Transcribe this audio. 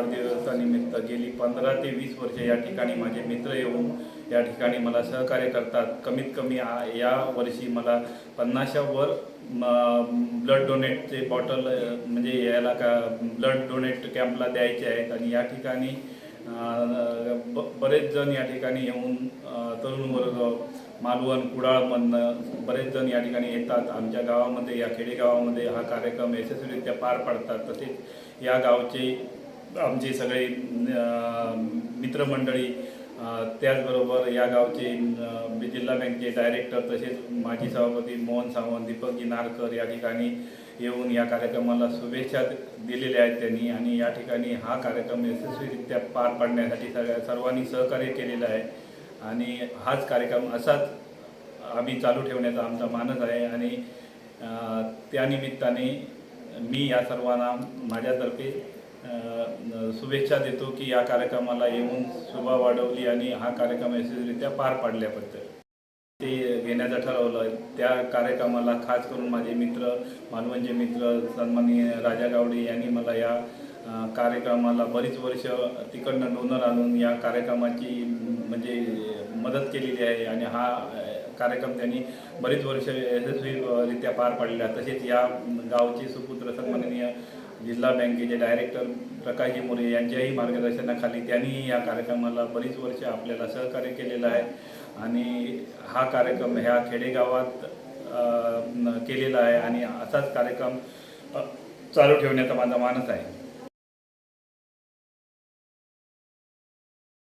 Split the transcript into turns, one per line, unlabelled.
वाढदिवसानिमित्त गेली पंधरा ते वीस वर्ष या ठिकाणी माझे मित्र येऊन या ठिकाणी मला सहकार्य करतात. कमीत कमी आ- या वर्षी मला पन्नासच्या वर ब्लड डोनेटचे बॉटल म्हणजे याला का ब्लड डोनेट कॅम्पला द्यायचे आहेत आणि या ठिकाणी ब बरेच जण या ठिकाणी येऊन तरुण वर्ग मालवण कुडाळमधनं बरेच जण या ठिकाणी येतात. आमच्या गावामध्ये या खेडेगावामध्ये हा कार्यक्रम यशस्वीरित्या पार पाडतात. तसेच या गावचे आमचे सगळे मित्रमंडळी त्याचबरोबर या गावचे जिल्हा बँकेचे डायरेक्टर तसेच माजी सभापती मोहन सावंत दीपक गिनारकर या ठिकाणी येऊन या कार्यक्रमाला शुभेच्छा दिलेल्या आहेत त्यांनी आणि या ठिकाणी हा कार्यक्रम यशस्वीरित्या पार पाडण्यासाठी सगळ्या सर्वांनी सहकार्य केलेलं आहे. आणि हाच कार्यक्रम असाच आम्ही चालू ठेवण्याचा आमचा मानस आहे आणि त्यानिमित्ताने मी या सर्वांना माझ्यातर्फे शुभेच्छा देतो की या कार्यक्रमाला येऊन शोभा वाढवली आणि हा कार्यक्रम यशस्वीरित्या पार पाडल्याबद्दल. ते घेण्याचं ठरवलं. त्या कार्यक्रमाला खास करून माझे मित्र मालवणचे मित्र सन्माननीय राजा गावडे यांनी मला या कार्यक्रमाला बरीच वर्ष तिकडनं डोनर आणून या कार्यक्रमाची म्हणजे मदत केलेली आहे आणि हा कार्यक्रम त्यांनी बरीच वर्ष यशस्वीरित्या पार पाडलेला तसेच या गावचे सुपुत्र सन्माननीय जिल्हा बँकेचे डायरेक्टर प्रकाशजी मोरे यांच्याही मार्गदर्शनाखाली त्यांनी या कार्यक्रमाला बरीच वर्ष आपल्याला सहकार्य केलेलं आहे. आणि हा कार्यक्रम ह्या खेडेगावात केलेला आहे. आणि असाच कार्यक्रम चालू ठेवण्याचा माझा मानस आहे.